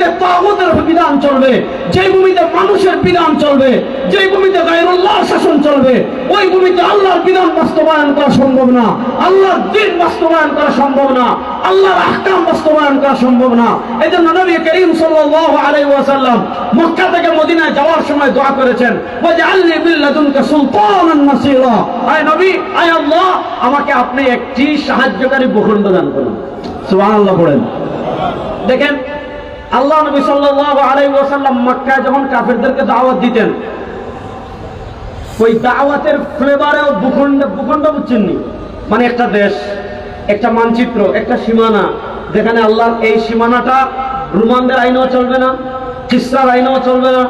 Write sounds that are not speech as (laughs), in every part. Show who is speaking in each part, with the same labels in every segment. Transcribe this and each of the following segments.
Speaker 1: ভূমিতে তাগুতের বিধান চলবে যে ভূমিতে মানুষের বিধান চলবে যে ভূমিতে গায়রুল্লাহর শাসন চলবে, ওই ভূমিতে আল্লাহর বিধান বাস্তবায়ন করা সম্ভব না। আল্লাহর দিন বাস্তবায়ন করা সম্ভব না। আল্লাহর আহকাম বাস্তবায়ন করা সম্ভব না। এই জন্য নবী করিম সাল্লাল্লাহু আলাইহি ওয়াসাল্লাম মক্কা থেকে মদিনায় যাওয়ার সময় দোয়া করেছেন, ওয়াজআলনি বিল্লাদুনকা সুলতানান নাসীরা। আয় নবী, আয় আল্লাহ, আমাকে আপনি একটি সাহায্যকারী ভূখণ্ড দান করুন। সুবহানাল্লাহ পড়েন। দেখেন আল্লাহ নবী সাল্লাহ আলাই ওয়াসাল্লাম মক্কায় যখন কাফেরদেরকে দাওয়াত দিতেন, ওই দাওয়াতের ফ্লেভারেও ভূখণ্ড ভূখণ্ড বুঝছেন নি? মানে একটা দেশ, একটা মানচিত্র, একটা সীমানা, যেখানে আল্লাহর এই সীমানাটা রুমানদের আইনেও চলবে না খ্রিস্টার আইনেও চলবে না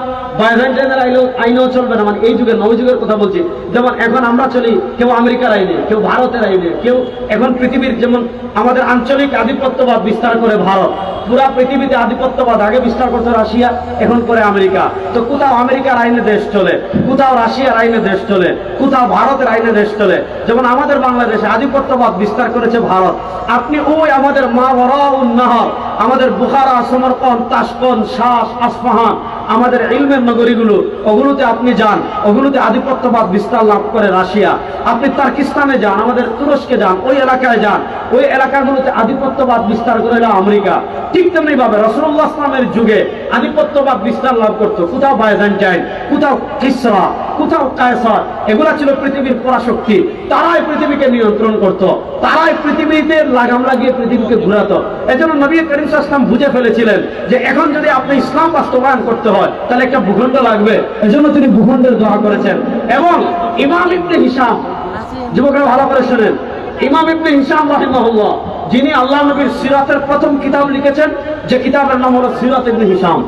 Speaker 1: চলবে না। মানে এই যুগের নব যুগের কথা বলছি। যেমন এখন আমরা চলি, কেউ আমেরিকার আইনে, কেউ ভারতের আইনে, কেউ এখন পৃথিবীর যেমন আমাদের আঞ্চলিক আধিপত্যবাদ বিস্তার করে ভারত, পুরা পৃথিবীতে আধিপত্যবাদ আগে বিস্তার করতো রাশিয়া, এখন করে আমেরিকা। তো কোথাও আমেরিকার আইনে দেশ চলে, কোথাও রাশিয়ার আইনে দেশ চলে, কোথাও ভারতের আইনে দেশ চলে। যেমন আমাদের বাংলাদেশে আধিপত্যবাদ বিস্তার করেছে ভারত। আপনি ওই আমাদের মা নাহর আমাদের তাসকন শাস আমাদের ইলমের নগরীগুলো, ওগুলোতে আপনি যান, ওগুলোতে আধিপত্যবাদ বিস্তার লাভ করে রাশিয়া। আপনি তার্কিস্তানে যান, আমাদের তুরস্কে যান, ওই এলাকায় যান, ওই এলাকাগুলোতে আধিপত্যবাদ বিস্তার করে আমেরিকা। ঠিক তেমনি ভাবে রসুল্লাহ ইসলামের যুগে আধিপত্যবাদ বিস্তার লাভ করতো। কোথাও বাইজান্টাইন কোথাও কিসরা কোথাও কায়সার, এগুলা ছিল পৃথিবীর পরাশক্তি। তারাই পৃথিবীকে নিয়ন্ত্রণ করত। তারাই পৃথিবীতে লাগাম লাগিয়ে পৃথিবীকে ঘুরাতো। এজন্য নবী করিম ইসলাম বুঝে ফেলেছিলেন যে এখন যদি আপনি ইসলাম বাস্তবায়ন করতে হয়, তাহলে একটা ভূখণ্ড লাগবে। এজন্য তিনি ভূখণ্ডের দোয়া করেছেন। এবং ইমাম ইবনে হিসাম যুবকরা ভালো করে শোনেন। ইমাম ইবনে হিসাম রাহিমাহুল্লাহ যিনি আল্লাহ নবীর সিরাতের প্রথম কিতাব লিখেছেন, যে কিতাবের নাম হলো সিরাত ইবনে হিসাম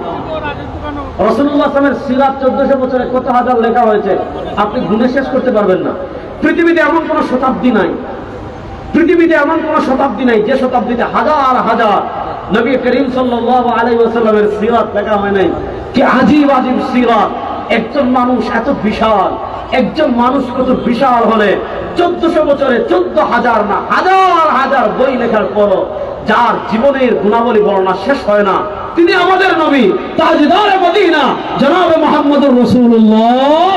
Speaker 1: সিরাত বছরে কত হাজার লেখা হয়েছে, আপনি গুণে শেষ করতে পারবেন না। পৃথিবীতে এমন কোন শতাব্দী নাই। পৃথিবীতে এমন কোন শতাব্দী নাই, যে শতাব্দীতে হাজার হাজার নবী করিম সিরাত লেখা হয় নাই। কি আজীব আজীব সিরাত! একজন মানুষ এত বিশাল একজন মানুষ কত বিশাল হলে চোদ্দশো বছরে চোদ্দ হাজার না হাজার হাজার বই লেখার পরও যার জীবনের গুণাবলী বর্ণনা শেষ হয় না। তিনি আমাদের নবী, তাজদার মদিনা, জনাবে মোহাম্মদুর রাসূলুল্লাহ।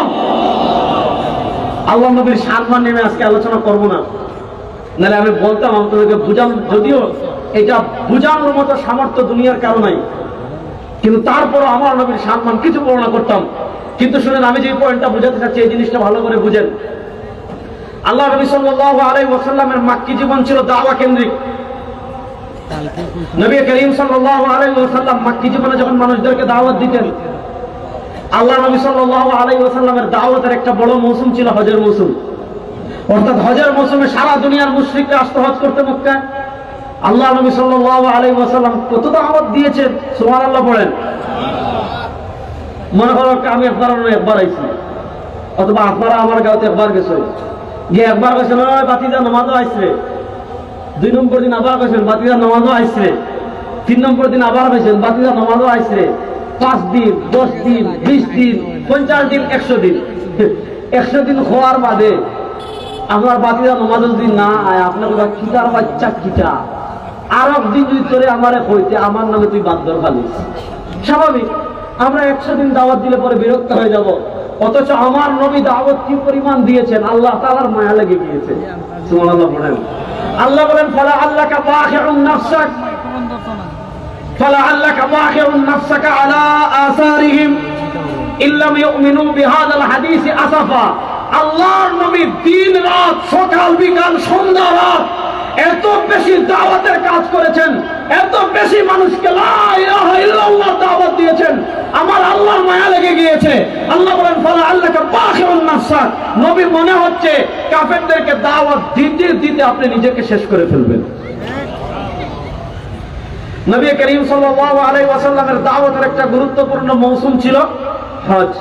Speaker 1: আল্লাহ নবীর সম্মান নেমে আজকে আলোচনা করব না। নাহলে আমি বলতাম আমি তোমাকে বুঝান, যদিও এটা বুঝানোর মতো সামর্থ্য দুনিয়ার কারও নাই। কিন্তু তারপরও আমার নবীর সম্মান কিছু বর্ণনা করতাম। কিন্তু শুনেন, আমি যে পয়েন্টটা বুঝাতে চাচ্ছি, এই জিনিসটা ভালো করে বুঝেন। আল্লাহ নবী সাল্লাল্লাহু আলাইহি ওয়াসাল্লামের মাক্কি জীবন ছিল দাওয়া কেন্দ্রিক। নবী করিম সাল্লাল্লাহু আলাইহি ওয়াসাল্লাম মাক্কি জীবনে যখন মানুষদেরকে দাওয়াত দিতেন, আল্লাহ নবী সাল্লাল্লাহু আলাইহি ওয়াসাল্লামের দাওয়াতের একটা বড় মৌসুম ছিল হজের মৌসুম। অর্থাৎ হজের মৌসুমে সারা দুনিয়ার মুশরিকরা আসতো হজ করতে মক্কায়। আল্লাহ নবী সাল্লাল্লাহু আলাইহি ওয়াসাল্লাম কত দাওয়াত দিয়েছেন, সুবহানাল্লাহ পড়েন মনে করো আমি আপনার একবার আইছি। অথবা আপনারা আমার গাঁতে একবার গেছে। গিয়ে একবার ওই বাতিদা নামাজও আইসরে দুই নম্বর দিন আবার গেছেন বাতিদা নামাজও আইসরে তিন নম্বর দিন আবার গেছেন বাতিদা নামাজও আইসরে পাঁচ দিন, দশ দিন, বিশ দিন, পঞ্চাশ দিন, একশো দিন। (laughs) একশো দিন হওয়ার বাদে আপনার বাতিদা নামাজও যদি না আয়, আপনার কথা খিতার বাচ্চা খিতা আর একদিন যদি তোরে আমারে কইতে, আমার নামে তুই বাদ্যর খালিস স্বাভাবিক। আমরা একশো দিন দাওয়াত দিলে পরে বিরক্ত হয়ে যাব। অথচ আমার নবী দাওয়াত কি পরিমাণ দিয়েছেন? আল্লাহ তালার মায়া লেগে গিয়েছে। আল্লাহ বলেন, ফালা আল্লাহ কা নাফসাক। আল্লাহ কা আলা আসারিহিম। ইল্লাম ইউমিনু হাদিস আসাফা। আল্লাহর নবী দিন রাত, সকাল, বিকাল, সন্ধ্যা রাত এত বেশি দাওয়াতের কাজ করেছেন, এত বেশি মানুষকে দাওয়াত দিয়েছেন। আমার আল্লাহর মায়া লেগে গিয়েছে। আল্লাহ বলেন, ফালা আল্লাহকে নাফসাক নবী মনে হচ্ছে কাফেরদেরকে দাওয়াত দিতে দিতে আপনি নিজেকে শেষ করে ফেলবেন। নবী করিম সাল্লাল্লাহু আলাইহি ওয়াসাল্লামের দাওয়াতের একটা গুরুত্বপূর্ণ মৌসুম ছিল হজ।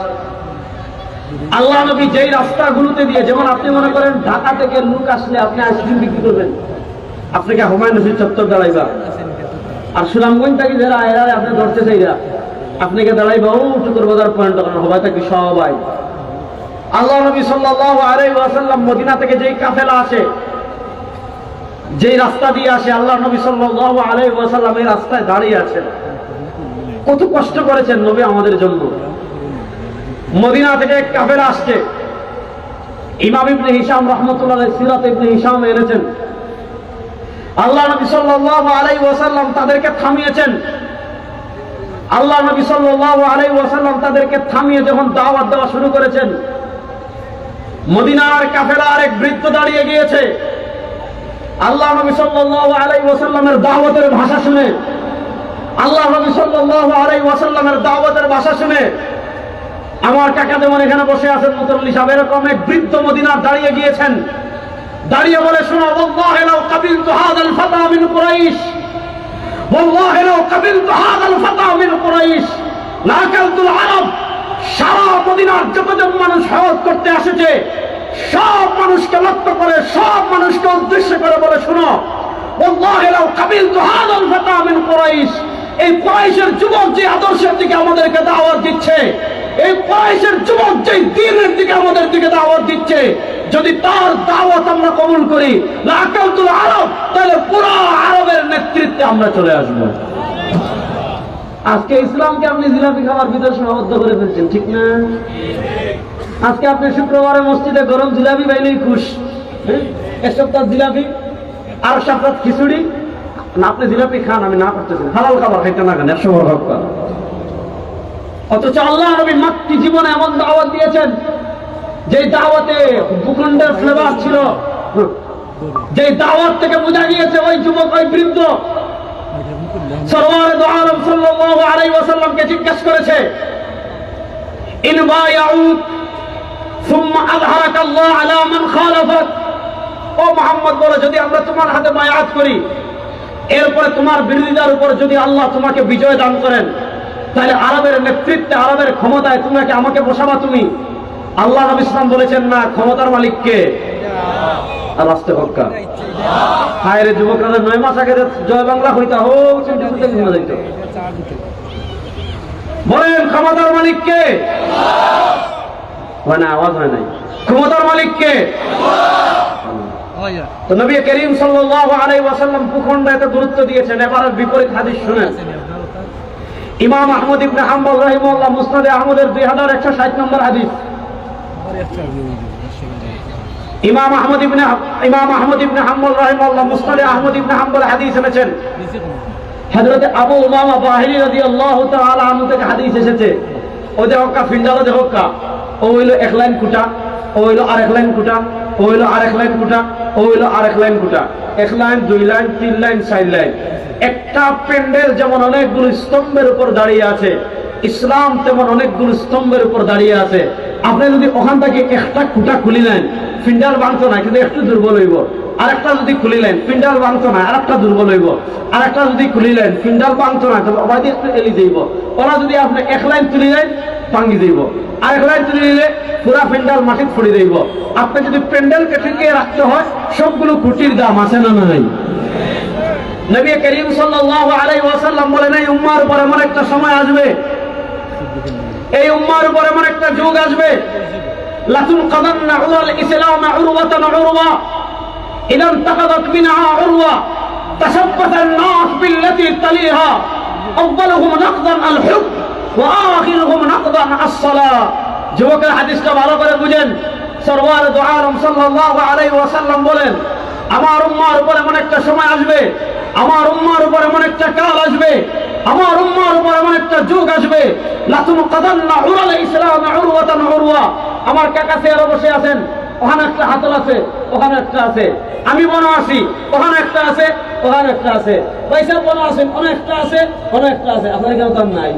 Speaker 1: আল্লাহ নবী যেই রাস্তাগুলোতে দিয়ে, যেমন আপনি মনে করেন ঢাকা থেকে লোক আসলে আপনি আইসক্রিম বিক্রি করবেন। আপনাকে হুমায়ুন নবীর চত্বর দাঁড়াইবা। আর সুনামগঞ্জ থেকে যারা, এরা আপনি ধরতে চাইরা আপনাকে দাঁড়াইবা, ও টুকুর বাজার পয়েন্ট হবাই থাকি সবাই। আল্লাহ নবী সাল্লাল্লাহু আলাইহি ওয়াসাল্লাম মদিনা থেকে যেই কাফেলা আসে, যেই রাস্তা দিয়ে আসে, আল্লাহ নবী সাল্লাল্লাহু আলাইহি ওয়াসাল্লাম এই রাস্তায় দাঁড়িয়ে আছেন। কত কষ্ট করেছেন নবী আমাদের জন্য। মদিনা থেকে কাফেলা আসছে। ইমাম ইবনে হিসাম রহমতুল্লাহ সিরাত ইবনে হিসাম এনেছেন। আল্লাহ নবী সাল্লাল্লাহু আলাইহি ওয়াসাল্লাম তাদেরকে থামিয়েছেন। আল্লাহ নবী সাল্লাল্লাহু আলাইহি ওয়াসাল্লাম তাদেরকে থামিয়ে যখন দাওয়াত দেওয়া শুরু করেছেন, মদিনার কাফেলার আরেক বৃত্ত দাঁড়িয়ে গিয়েছে। আল্লাহ নবী সাল্লাল্লাহু আলাইহি ওয়াসাল্লামের দাওয়াতের ভাষা শুনে, আল্লাহ নবী সাল্লাল্লাহু আলাইহি ওয়াসাল্লামের দাওয়াতের ভাষা শুনে, আমার কাকা যেমন এখানে বসে আছেন মুতল্লি সাহেব এরকম এক বৃদ্ধ মদিনার দাঁড়িয়ে গিয়েছেন। দাঁড়িয়ে বলে শোনো والله لو قبلت هذا الفتى من قريش والله لو قبلت هذا الفتى من قريش لاكلت العرب সারা মদিনার যতজন মানুষ হজ করতে এসেছে সব মানুষকে লক্ষ্য করে সব মানুষকে উদ্দেশ্য করে বলে শোনো والله لو قبلت هذا الفتى من قريش এই কোরাইশের যুবক যে আদর্শের দিকে আমাদেরকে দাওয়াত দিচ্ছে এই কোরাইশের যুবক যে দিনের দিকে আমাদের দিকে দাওয়াত দিচ্ছে, যদি তার দাওয়াত আমরা কবুল করি লাকাউতুল আরব, তাহলে পুরো আরবের নেতৃত্বে আমরা চলে আসব। আজকে ইসলামকে আপনি জিলাপি খাবার ভিতরে সীমাবদ্ধ করে ফেলছেন, ঠিক না? আজকে আপনি শুক্রবারে মসজিদে গরম জিলাপি পাইলেই খুশ। হ্যাঁ? এক সপ্তাহ জিলাপি, আর সপ্তাহ খিচুড়ি। না, আপনি জিলাপি খান, আমি না করতেছি। হালাল খাবার খাইতে না খান একশো বড় হক অথচ আল্লাহ নবী মাতৃজীবনে এমন দাওয়াত দিয়েছেন যে দাওয়াতে ভূখণ্ডের ফ্লেভার ছিল। যে দাওয়াত থেকে বোঝা গিয়েছে, ওই যুবক, ওই বৃদ্ধ জিজ্ঞেস করেছে আল্লাহ ও যদি আমরা তোমার হাতে করি, এরপরে তোমার বিরোধিতার উপর যদি আল্লাহ তোমাকে বিজয় দান করেন তাহলে আরবের নেতৃত্বে, আরবের ক্ষমতায় তোমাকে আমাকে বসাবা তুমি? আল্লাহ নবী ইসলাম বলেছেন, না, ক্ষমতার মালিককে তো ভূখণ্ড এত গুরুত্ব দিয়েছেন এবার বিপরীত হাদিস শুনেন। ইমাম আহমদ ইবনে হাম্বল রাহিমাহুল্লাহ মুসনাদে আহমদের 2160 নম্বর হাদিস। ইমাম আহমদ ইবনে ইমাম আহমদ ইবনে হাম্বল রাহিমাহুল্লাহ মুসনাদে আহমদ ইবনে হাম্বল হাদিস এনেছেন। হযরত আবু উমামা বাহিনী রাদিয়াল্লাহু তাআলা আনহু থেকে হাদিস এসেছে। কা ফিন্দালো দেখো কা ও হইল এক লাইন কুটা, ও হইল আর এক লাইন কুটা, ও হইল আর এক লাইন কুটা, ও হইল আর এক লাইন কুটা। এক লাইন, দুই লাইন, তিন লাইন, চার লাইন। একটা প্যান্ডেল যেমন অনেকগুলো স্তম্ভের উপর দাঁড়িয়ে আছে, ইসলাম তেমন অনেকগুলো স্তম্ভের উপর দাঁড়িয়ে আছে। আপনি যদি ওখান থেকে একটা খুঁটা খুলিলেন ফিন্ডাল ভাঙতো না, কিন্তু একটু দুর্বল হইব। আরেকটা যদি খুলিলেন ফিন্ডাল ভাঙতো না, আরেকটা দুর্বল হইব। আরেকটা যদি খুলিলেন ফিন্ডাল ভাঙতো না তবে অবাধি একটু এলি যাইব। ওরা যদি আপনি এক লাইন তুলিলেন ভাঙ্গি যাইব। আরেক লাইন তুলে নিলে পুরা প্যান্ডাল মাটিত ফড়ি যাইব। আপনি যদি প্যান্ডেলকে ঠেকিয়ে রাখতে হয়, সবগুলো কুটির দাম আছে না নাই? নবী করিম সাল্লাল্লাহু আলাইহি ওয়াসাল্লাম বলেন এই উম্মার উপর এমন একটা সময় আসবে এই উম্মার উপর এমন একটা যুগ আসবে লাতুল কাদান্না উলাল ইসলাম উরওয়াতান উরওয়া ইদা انتقضت منها عروة تشبث الناس بالتي تليها أولهم نقضا الحب وآخرهم نقضا الصلاة যুবকের হাদিসটা ভালো করে বুঝেন সরওয়ার দু আলম সাল্লাল্লাহু আলাইহি ওয়াসাল্লাম বলেন আমার উম্মার উপর এমন একটা সময় আসবে আমার উম্মার উপর এমন একটা কাল আসবে, আমার উম্মার উপর এমন একটা যুগ আসবে। লাতুন কাদান্না উরাল ইসলাম উরওয়াতান উরওয়া। আমার কাকা চেয়ারে বসে আছেন, ওখানে একটা হাতল আছে, ওখানে একটা আছে। আমি বনো আছি, ওখানে একটা আছে, ওখানে একটা আছে। পয়সা বনো আছেন অনেকটা আছে অনেকটা আছে। আপনার কেউ তার নাই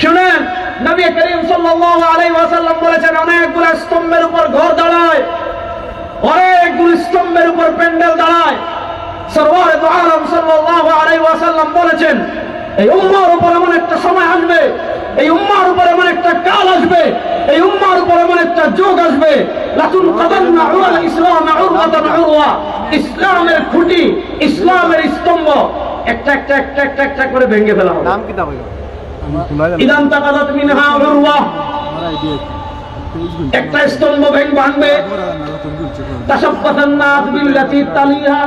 Speaker 1: শুনেন, নবী করিম সাল্লাল্লাহু আলাইহি ওয়াসাল্লাম বলেছেন, অনেকগুলো স্তম্ভের উপর ঘর দাঁড়ায়, অনেকগুলো স্তম্ভের উপর প্যান্ডেল দাঁড়ায়। সরওয়ারে দু আলম সাল্লাল্লাহু আলাইহি ওয়াসাল্লাম বলেছেন এই উম্মার উপর এমন একটা সময় আসবে এই উম্মার উপর এমন একটা কাল আসবে এই উম্মার উপর এমন একটা যুগ আসবে। লাতুন কাদান্না উলাল ইসলাম উরওয়াতান উরওয়া। ইসলামের খুঁটি ইসলামের স্তম্ভ একটা একটা একটা একটা একটা করে ভেঙে ফেলা হবে।
Speaker 2: নাম কি হইল
Speaker 1: ইদান তাকাদাত মিনহা উরওয়া। একটা স্তম্ভ ভেঙ ভাঙবে। তাসাব্বাতান নাস বিল্লাতি তালিহা।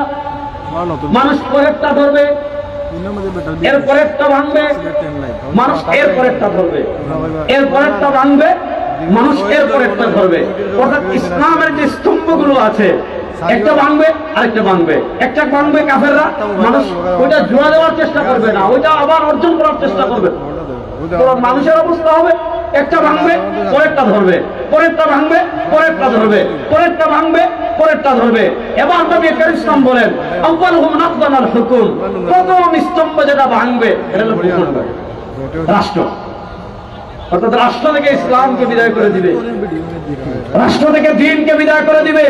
Speaker 1: মানুষ পরেরটা ধরবে এর পরেরটা ভাঙবে মানুষ এর পরেরটা ধরবে। এর পরেরটা ভাঙবে মানুষ এর পরেরটা ধরবে। অর্থাৎ ইসলামের যে স্তম্ভগুলো আছে একটা ভাঙবে আরেকটা ভাঙবে। একটা ভাঙবে কাফেররা মানুষ ওইটা জোড়া দেওয়ার চেষ্টা করবে না ওইটা আবার অর্জন করার চেষ্টা করবে। মানুষের অবস্থা হবে একটা ভাঙবে পরেরটা ধরবে। পরেরটা ভাঙবে পরেরটা ধরবে। পরেরটা ভাঙবে পরেরটা ধরবে। এবার নবী করিম ইসলাম বলেন রাষ্ট্র। অর্থাৎ রাষ্ট্র থেকে বিদায় করে দিবে। রাষ্ট্র থেকে দিনকে বিদায় করে দিবে।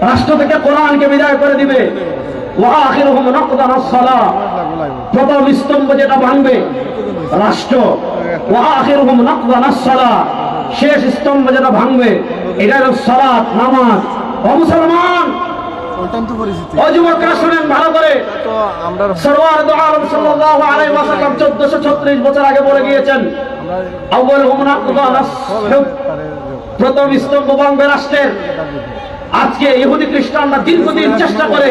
Speaker 1: রাষ্ট্র থেকে কোরআনকে বিদায় করে দিবে। প্রথম স্তম্ভ যেটা ভাঙবে, রাষ্ট্র। শেষ স্তম্ভ যেটা ভাঙবে এটা সালাত, নামাজ। ও মুসলমান
Speaker 2: অত্যন্ত
Speaker 1: ও যুবকরা শুনেন ভালো করে।
Speaker 2: তো আমরা
Speaker 1: সরওয়ার দু আলম সাল্লাল্লাহু আলাইহি ওয়াসাল্লাম 1436 বছর আগে বলে গিয়েছেন
Speaker 2: আমরা
Speaker 1: আউয়ালুহুম নাকদানাস প্রথম স্তম্ভ রাষ্ট্রের। আজকে ইহুদি খ্রিস্টানরা দীর্ঘদিন চেষ্টা করে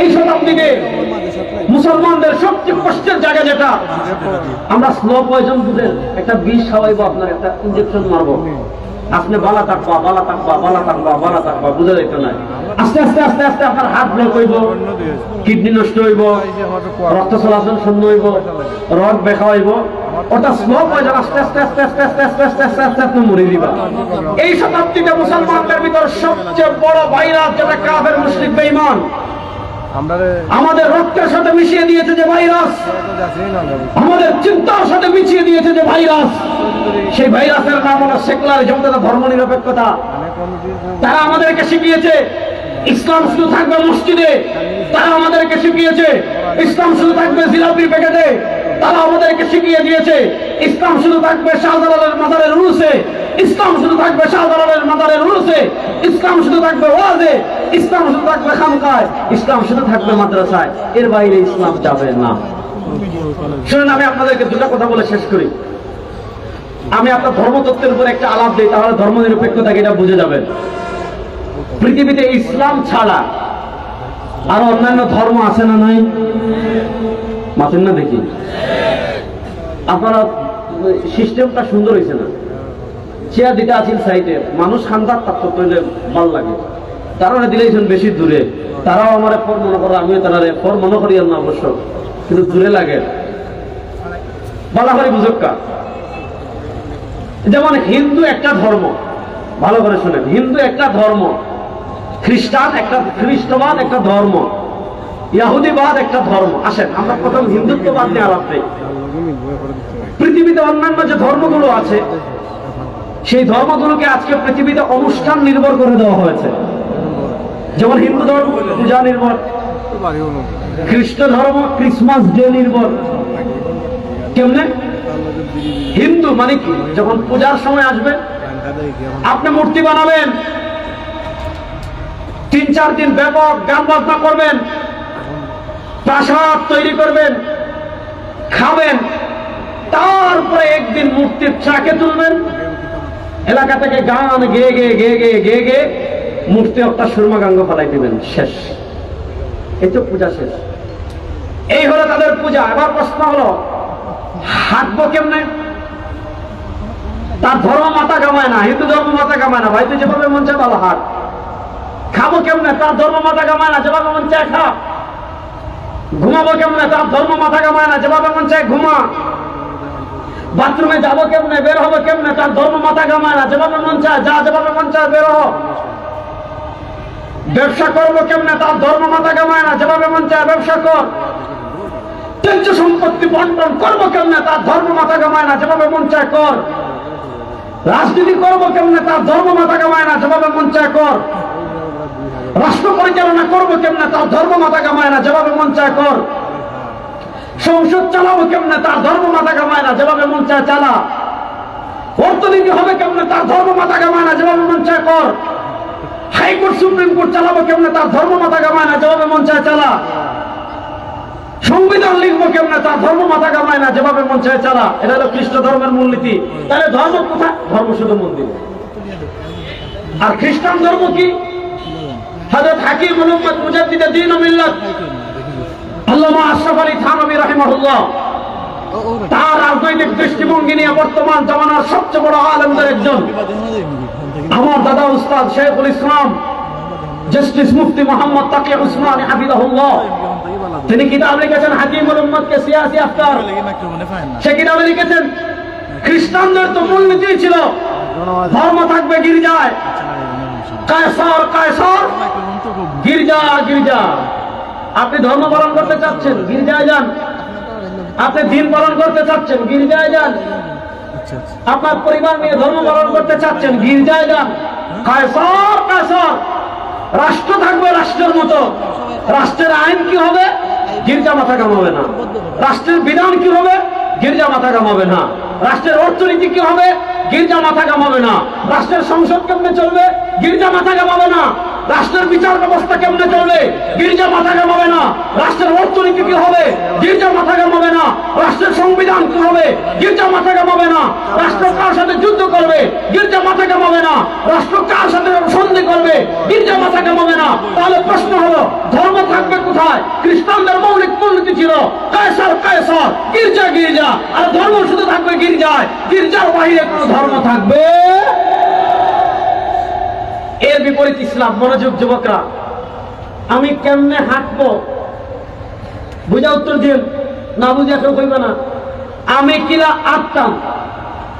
Speaker 1: এই শতাব্দীতে মুসলমানদের সবচেয়ে কষ্টের জায়গা যেটা আমরা স্লো পয়জন বুঝেন একটা বিষ খাওয়াইবো আপনার একটা ইনজেকশন মারবো। আপনি বালা থাকবা বালা থাকবা বালা থাকবা বালা থাকবা বুঝে যাইত না। আস্তে আস্তে আস্তে আস্তে আপনার হাত ব্লক হইব, কিডনি নষ্ট হইব, রক্ত চলাচল শূন্য হইব, রড বেখা হইব, ওটা স্লো পয়জন আস্তে আস্তে আস্তে আস্তে আস্তে আস্তে আস্তে আস্তে আস্তে আপনি মরে দিবা। এই শতাব্দীতে মুসলমানদের ভিতর সবচেয়ে বড় ভাইরাস যেটা কাফের বেঈমান।
Speaker 2: আমরা
Speaker 1: আমাদের রক্তের সাথে মিশিয়ে দিয়েছে যে ভাইরাস। আমাদের চিন্তার সাথে মিশিয়ে দিয়েছে যে ভাইরাস। সেই ভাইরাসের নাম হলো সেকুলারিজম তথা ধর্ম নিরপেক্ষতা। তারা আমাদেরকে শিখিয়েছে, ইসলাম শুধু থাকবে মসজিদে। তারা আমাদেরকে শিখিয়েছে, ইসলাম শুধু থাকবে জিলাপির প্যাকেটে। তারা আমাদেরকে শিখিয়ে দিয়েছে, ইসলাম শুধু থাকবে শাহজালালের মাজারের উরুসে। ইসলাম শুধু থাকবে শাহজালালের মাজারের উরুসে। ইসলাম শুধু থাকবে ওয়াজে। ইসলাম শুধু থাকবে খানকায় ইসলাম শুধু থাকবে মাদ্রাসায়। এর বাইরে ইসলাম যাবে না। শুনুন, আমি আপনাদেরকে দুটা কথা বলে শেষ করি। আমি আপনার ধর্মতত্ত্বের উপর একটা আলাপ দিই, তাহলে ধর্ম নিরপেক্ষতাকে এটা বুঝে যাবেন? পৃথিবীতে ইসলাম ছাড়া আর অন্যান্য ধর্ম আছে না নাই? মাছেন না দেখি। আপনারা সিস্টেমটা সুন্দর হয়েছে না। চেয়ার দিতে আছেন সাইডে, মানুষ খান্দার তাত্ত্ব তৈলে ভালো লাগে। তারা দিলেইছেন বেশি দূরে। তারাও আমার ফর মনে করে, আমিও তারা ফর মনে করি আর না অবশ্য কিন্তু দূরে লাগে। বালাহারি বুঝক্কা যেমন হিন্দু একটা ধর্ম, ভালো করে শুনেন, হিন্দু একটা ধর্ম, খ্রিস্টান একটা, খ্রিস্টবাদ একটা ধর্ম, ইয়াহুদিবাদ একটা ধর্ম। আসেন, আমরা প্রথম হিন্দুত্ববাদ নিয়ে আলাপ নেই পৃথিবীতে অন্যান্য যে ধর্মগুলো আছে, সেই ধর্মগুলোকে আজকে পৃথিবীতে অনুষ্ঠান নির্ভর করে দেওয়া হয়েছে। যেমন হিন্দু ধর্ম, পূজা নির্ভর। খ্রিস্ট ধর্ম, ক্রিসমাস ডে নির্ভর। কেমনে? হিন্দু মানে কি? যখন পূজার সময় আসবে, আপনি মূর্তি বানাবেন, তিন চার দিন ব্যাপক গান বাজনা করবেন, প্রাসাদ তৈরি করবেন, খাবেন, তারপরে একদিন মূর্তির চাকে তুলবেন, এলাকা থেকে গান গেয়ে গেয়ে গেয়ে গেয়ে গেয়ে গেয়ে মূর্তি একটা সুরমা গাঙ্গ ফেলাই দিবেন, শেষ। এই তো পূজা শেষ। এই হলো তাদের পূজা। এবার প্রশ্ন হলো, হাঁটবো কেমনে? তার ধর্ম মাথা কামায় না, হিন্দু ধর্ম মাথা কামায় না। ভাই, তুই যেভাবে মন চায় ভালো হাট। খাব কেমনে? তার ধর্ম মাথা কামায় না, যেভাবে মন চায় খা। ঘুমাবো কেমনে? তার ধর্ম মাথা কামায় না, যেভাবে মন চায় ঘুমা। বাথরুমে যাব কেমনে? বের হব কেমনে? তার ধর্ম মাথা কামায় না, যেভাবে মন চায় যা, যেভাবে মন চায় বের হ। ব্যবসা করব কেমনে? তার ধর্ম মাথা কামায় না, যেভাবে মন চায় ব্যবসা কর। সম্পত্তি বন্টন করব কেমনে? তার ধর্ম মাথা কামায় না, যেভাবে মন চায় কর। রাজনীতি করব কেমনে? তার ধর্ম মাথা কামায় না, যেভাবে মন চায় কর। রাষ্ট্র পরিচালনা করব কেমনে? তার ধর্ম মাথা কামায় না, যেভাবে মন চায় কর। সংসদ চালাবো কেমনে? তার ধর্ম মাথা কামায় না, যেভাবে মন চায় চালা। অর্থনীতি হবে কেমনে? তার ধর্ম মাথা কামায় না, যেভাবে মন চায় কর। হাইকোর্ট, সুপ্রিম কোর্ট চালাবো কেমনে? তার ধর্ম মাথা কামায় না যেভাবে মন চায় চালা। সংবিধান লিখব কেমনে? তার ধর্ম মাথা কামায় না যেভাবে মন চায় চালা। এটা হলো খ্রিস্ট ধর্মের মূলনীতি। তাহলে ধর্ম কোথায়? ধর্ম শুধু মন্দির। আর খ্রিস্টান ধর্ম কি? হজরত হাকিম মোহাম্মদ মুজাদ্দিদ দিন মিল্লাত। আল্লামা আশরাফ আলী থানবী রাহিমাহুল্লাহ। তার রাজনৈতিক দৃষ্টিভঙ্গি নিয়ে বর্তমান জমানার সবচেয়ে বড় আলমদের একজন। আমার দাদা উস্তাদ শেখুল ইসলাম, জাস্টিস মুফতি মোহাম্মদ তাকি উসমান, হাফিজাহুল্লাহ। তিনি কিতাব লিখেছেন হাকিমুল উম্মদকে সিয়াসি সে কিতাবে লিখেছেন, খ্রিস্টানদের তো মূলনীতি ছিল, ধর্ম থাকবে গির্জায়। কায়সর কায়সর, গির্জা গির্জা। আপনি ধর্ম পালন করতে চাচ্ছেন, গির্জায় যান। আপনি দিন পালন করতে চাচ্ছেন, গির্জায় যান। আপনার পরিবার নিয়ে ধর্ম পালন করতে চাচ্ছেন, গির্জায় যান। কায়সর কায়সর। রাষ্ট্র থাকবে রাষ্ট্রের মতো। রাষ্ট্রের আইন কি হবে? গির্জা মাথা কামাবে না। রাষ্ট্রের বিধান কি হবে? গির্জা মাথা কামাবে না। রাষ্ট্রের অর্থনীতি কি হবে? গির্জা মাথা কামাবে না। রাষ্ট্রের সংসদ কেমনে চলবে? গির্জা মাথা কামাবে না। রাষ্ট্রের বিচার ব্যবস্থা কেমনে চলবে? গির্জা মাথা কামাবে না। রাষ্ট্রের অর্থনীতি কি হবে? গির্জা মাথা কামাবে না। রাষ্ট্রের সংবিধান কি হবে? গির্জা মাথা কামাবে না। রাষ্ট্র কার সাথে যুদ্ধ করবে? গির্জা মাথা কামাবে না। রাষ্ট্র কার সাথে সন্ধি করবে? গির্জা মাথা কামাবে না। তাহলে প্রশ্ন হলো, ধর্ম থাকবে কোথায়? খ্রিস্টানদের মৌলিক মূলনীতি ছিল, কায়সার কায়সার, গির্জা গির্জা। আর ধর্ম শুধু থাকবে গির্জায়। গির্জার বাহিরে কোনো ধর্ম থাকবে বিপরীত ইসলাম মনোযোগ যুবকরা। আমি কেমনে হাঁটবো? বুঝা উত্তর দিন, না বুঝা কেউ কইবে না। আমি কিলা আটতাম,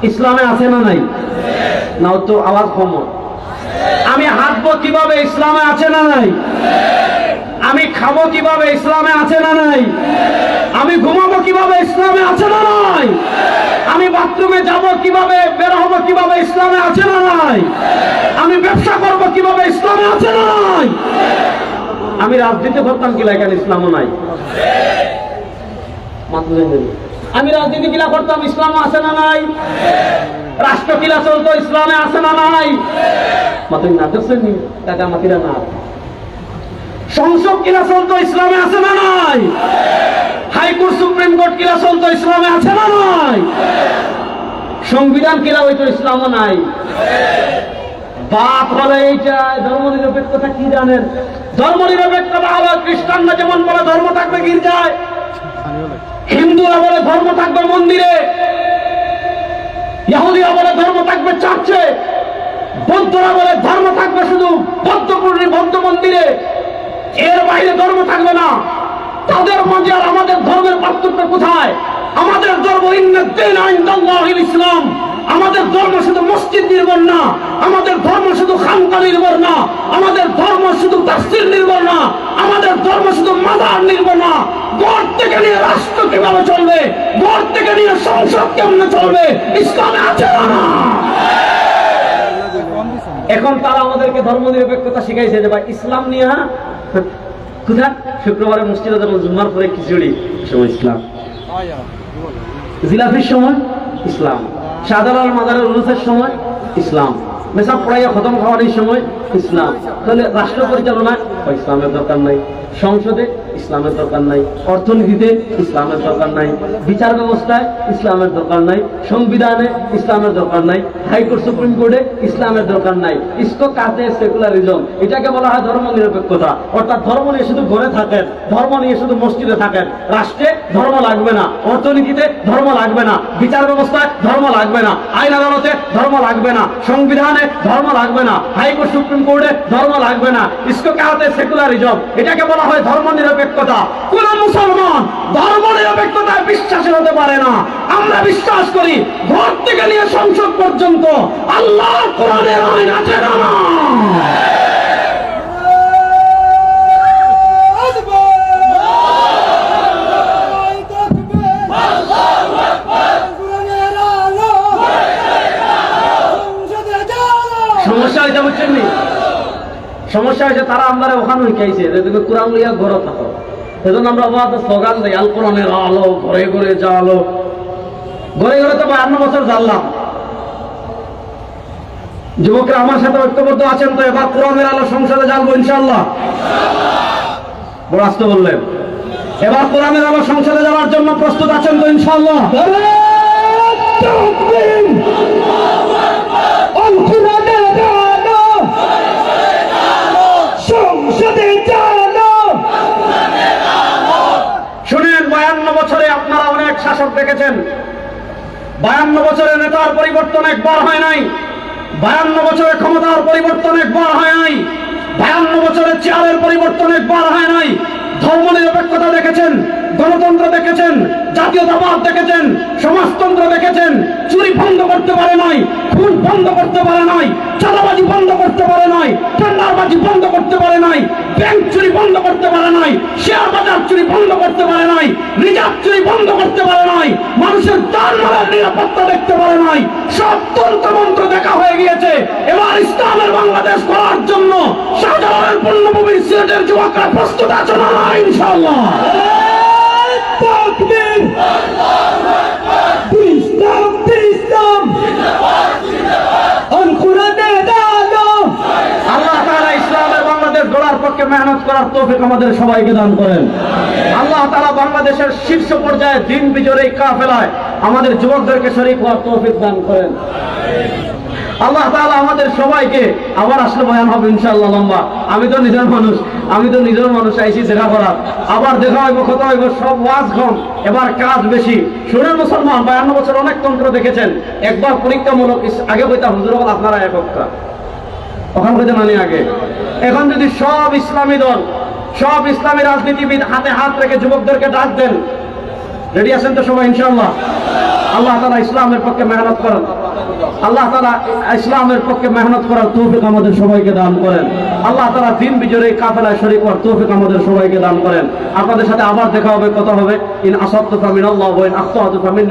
Speaker 1: ইসলামে আছে না নাই? না তো আওয়াজ কম আমি হাঁটবো কীভাবে, ইসলামে আছে না নাই? আমি খাব কীভাবে, ইসলামে আছে না নাই? আমি ঘুমাবো কীভাবে, ইসলামে আছে না নাই? আমি বাথরুমে যাব কীভাবে, বের হব কীভাবে, ইসলামে আছে না নাই? আমি ব্যবসা করব কীভাবে, ইসলামে আছে না নাই? আমি রাজনীতি করতাম কিলা, এখানে ইসলামও নাই। আমি রাজনীতি কিলা করতাম ইসলাম আছে না নাই? রাষ্ট্র কিলা চলতো, ইসলামে আছে না নাই? মাতুই না? দেখছেন কাকা মাতিরা না। সংসদ কিলা চলতো, ইসলামে আছে না নাই? হাইকোর্ট সুপ্রিম কোর্ট কিলা চলতো, ইসলামে আছে না নাই? সংবিধান কিলা হইতো, ইসলামও নাই। বাপ হলে এইটা ধর্ম নিরপেক্ষতা কি জানেন? ধর্ম নিরপেক্ষতা হলো খ্রিস্টানরা যেমন বলে ধর্ম থাকবে গির্জায়, হিন্দুরা বলে ধর্ম থাকবে মন্দিরে ইহুদিরা বলে ধর্ম থাকবে চার্চে, বৌদ্ধরা বলে ধর্ম থাকবে শুধু বৌদ্ধপূর্ণী বৌদ্ধ মন্দিরে। এর বাইরে ধর্ম থাকবে না। তাদের মাঝে আর আমাদের ধর্মের পার্থক্য কোথায়? আমাদের ধর্ম ইসলাম। আমাদের ধর্ম শুধু মসজিদ নির্ভর না। আমাদের ধর্ম শুধু খানকা নির্ভর না। আমাদের ধর্ম শুধু তাফসীর নির্ভর না। আমাদের ধর্ম শুধু মাদার নির্ভর না। গড় থেকে নিয়ে রাষ্ট্র কীভাবে চলবে? গড় থেকে নিয়ে সংসদ কেমনে চলবে? ইসলামে আছে না? এখন তারা আমাদেরকে ধর্ম নিরপেক্ষতা শিখাইছে যে ভাই, ইসলাম নিয়ে? কোথা শুক্রবারে জুম্মার পরে খিচুড়ি সময় ইসলাম। জিলাফির সময় ইসলাম। শাহজালাল মাদারের উরুসের সময় ইসলাম। মেসাব পড়াইয়া খতম খাওয়ার সময় ইসলাম। তাহলে রাষ্ট্র পরিচালনা ইসলামের দরকার নাই। সংসদে ইসলামের দরকার নাই। অর্থনীতিতে ইসলামের দরকার নাই। বিচার ব্যবস্থায় ইসলামের দরকার নাই। সংবিধানে ইসলামের দরকার নাই। হাইকোর্ট, সুপ্রিম কোর্টে ইসলামের দরকার নাই। ইসকো কাতে সেকুলারিজম। এটাকে বলা হয় ধর্ম নিরপেক্ষতা অর্থাৎ ধর্ম নিয়ে শুধু ঘরে থাকেন, ধর্ম নিয়ে শুধু মসজিদে থাকেন। রাষ্ট্রে ধর্ম লাগবে না। অর্থনীতিতে ধর্ম লাগবে না। বিচার ব্যবস্থায় ধর্ম লাগবে না। আইন আদালতে ধর্ম লাগবে না। সংবিধানে ধর্ম লাগবে না। হাইকোর্ট, সুপ্রিম কোর্টে ধর্ম লাগবে না। ইসকো কাতে সেকুলারিজম। এটাকে বলা হয় ধর্ম নিরপেক্ষতা কোন মুসলমান ধর্ম নিরপেক্ষতায় বিশ্বাসী হতে পারে না। আমরা বিশ্বাস করি ঘর থেকে নিয়ে সংসদ পর্যন্ত আল্লাহ কোরআনের আইন আছে না? সমস্যা হয়েছে তারা আমরা ওখানে তুমি কোরআন লইয়া ঘরে থাকো। সেজন্য আমরা ওয়াদ স্লোগান দিই আল কোরআনের আলো, ঘরে ঘরে যা ঘরে ঘরে তো বায়ান্ন বছর জানলাম। যুবকরা আমার সাথে ঐক্যবদ্ধ আছেন, তো এবার কোরআনের আলো সংসদে জানব ইনশাল্লাহ বড় আসতে বললেন। এবার কোরআনের আলো সংসদে যাওয়ার জন্য প্রস্তুত আছেন তো ইনশাল্লাহ শাসক দেখেছেন। বায়ান্ন বছরের নেতার পরিবর্তন একবার হয় নাই। বায়ান্ন বছরের ক্ষমতার পরিবর্তন একবার হয় নাই। বায়ান্ন বছরের চেয়ারের পরিবর্তন একবার হয় নাই। ধর্ম নিরপেক্ষতা দেখেছেন, গণতন্ত্র দেখেছেন, জাতীয়তাবাদ দেখেছেন, সমাজতন্ত্র দেখেছেন। চুরি বন্ধ করতে পারে নাই, খুন বন্ধ করতে পারে নাই, চাঁদাবাজি বন্ধ করতে পারে নাই, টেন্ডারবাজি বন্ধ করতে পারে নাই, ব্যাংক চুরি বন্ধ করতে পারে নাই, শেয়ার বাজার চুরি বন্ধ করতে পারে রিজার্ভ চুরি বন্ধ করতে পারে নাই মানুষের তার মালের নিরাপত্তা দেখতে পারে নাই সব তন্ত্রমন্ত্র দেখা হয়ে গিয়েছে এবার ইসলামের বাংলাদেশ করার জন্য শাহজালালের পূর্ণভূমির সিলেটের যুবকরা প্রস্তুত আছে না ইনশাআল্লাহ
Speaker 3: ইসলাম ইসলাম আল কোরআনে দালো
Speaker 1: আল্লাহ তাআলা ইসলামের বাংলাদেশ গড়ার পক্ষে মেহনত করার তৌফিক আমাদের সবাইকে দান করেন। আল্লাহ তাআলা বাংলাদেশের শীর্ষ পর্যায়ে দিন বিজয়ের এই কাফেলায় আমাদের যুবকদেরকে শরীক হওয়ার তৌফিক দান করেন। আল্লাহ তাআলা আমাদের সবাইকে আবার আসলে বয়ান হবে ইনশাআল্লাহ লম্বা। আমি তো নিজের মানুষ, আমি তো নিজের মানুষ, আইসি দেখা করার। আবার দেখা হইব কত হইব, সব ওয়াজ কম এবার কাজ বেশি। শুনেন মুসলমান, বায়ান্ন বছর অনেক তন্ত্র দেখেছেন। একবার পরীক্ষামূলক আগে বইতা হুজুর আপনারা এককটা আগে। এখন যদি সব ইসলামী দল, সব ইসলামী রাজনীতিবিদ হাতে হাত রেখে যুবকদেরকে ডাক দেন, রেডি আছেন তো সবাই, ইনশাআল্লাহ? আল্লাহ তালা ইসলামের পক্ষে মেহনত করেন। আল্লাহ তালা ইসলামের পক্ষে মেহনত করার তৌফিক আমাদের সবাইকে দান করেন। আল্লাহ তালা দিন বিজয়ী কাফেলায় শরীক হওয়ার তৌফিক আমাদের সবাইকে দান করেন। আপনাদের সাথে আবার দেখা হবে, কথা হবে। ইন আসাদ ফামিন আল্লাহ ইন ফামিন